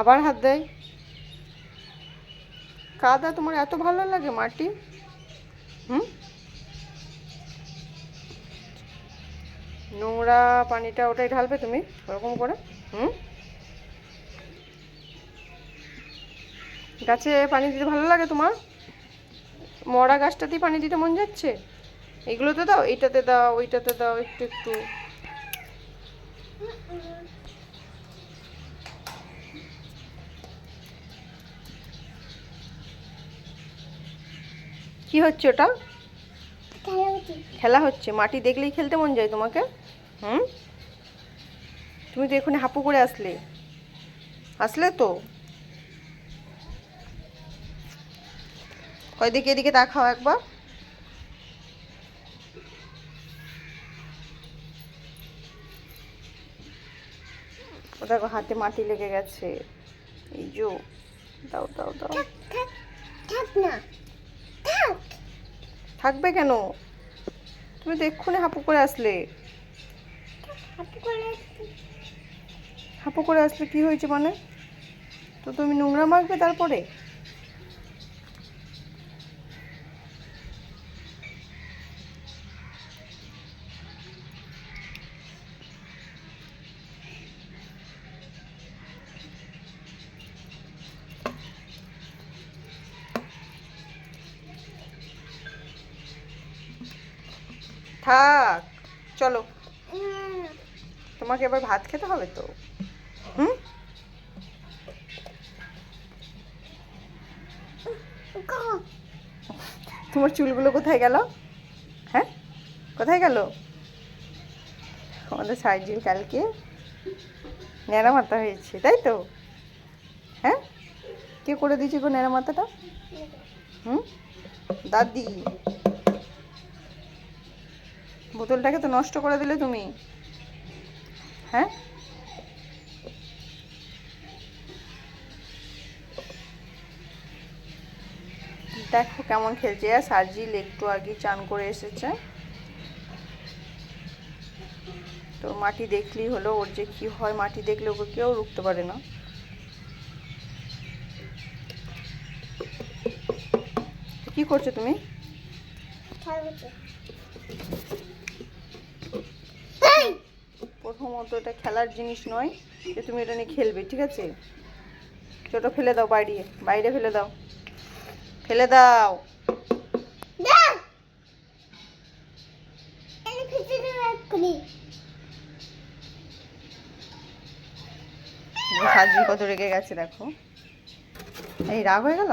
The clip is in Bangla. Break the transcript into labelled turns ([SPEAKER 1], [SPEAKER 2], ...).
[SPEAKER 1] আবার হাত দেয়। কাদা, তোমার এত ভালো লাগে, মাটি? হুম? নোংরা পানিটা ওটাই ঢালবে তুমি, ওরকম করে, হুম? গাছে পানি দিতে ভালো লাগে তোমার? মরা গাছটাতেই পানি দিতে মন যাচ্ছে? এগুলোতে দাও, এইটাতে দাও, ওইটাতে দাও, একটু একটু। কি হচ্ছে ওটা?
[SPEAKER 2] খেলা
[SPEAKER 1] হচ্ছে। মাটি দেখলেই খেলতে মন যায় তোমাকে? হুম? তুমি তো এখানে হাঁপু করে আসলে। আসলে তো? কয়দিকে এদিকে তাকাও একবার। দেখো হাতে মাটি লেগে গেছে। এই যো দাও দাও দাও।
[SPEAKER 2] থাক না।
[SPEAKER 1] থাকবে কেন? তুমি তো এক্ষুনি হাপু করে আসলে।
[SPEAKER 2] হাঁপু করে
[SPEAKER 1] হাপু করে আসলে কি হয়েছে মানে? তো তুমি নোংরা মাখবে তারপরে? থাক। চলো। তোমাকে এবার ভাত খেতে হবে তো? হুম? তোমার চুলগুলো কোথায় গেল? হ্যাঁ? কোথায় গেল? আমাদের সাইজির কালকে ন্যাড়া মাথা হয়েছে তাই তো? হ্যাঁ? কে করে দিয়েছে গো ন্যাড়া মাথাটা হুম? দাদি। বোতলটাকে তো নষ্ট করে দিলে তুমি। হ্যাঁ? দেখো কেমন খেলছে। সার্জিল একটু আগে চান করে এসেছে। তো মাটি দেখলেই হলো, ওর যে কি হয় মাটি দেখলে ওকে কেউ রুখতে পারে না। কি করছ তুমি?
[SPEAKER 2] উচিত
[SPEAKER 1] এটা খেলার জিনিস নয় যে তুমি এটা নিয়ে খেলবে ঠিক আছে? ছোট ফেলে দাও বাইরে বাইরে ফেলে দাও। ফেলে দাও। সাজি কত রেগে গেছে দেখো। এই রাগ হয়ে গেল?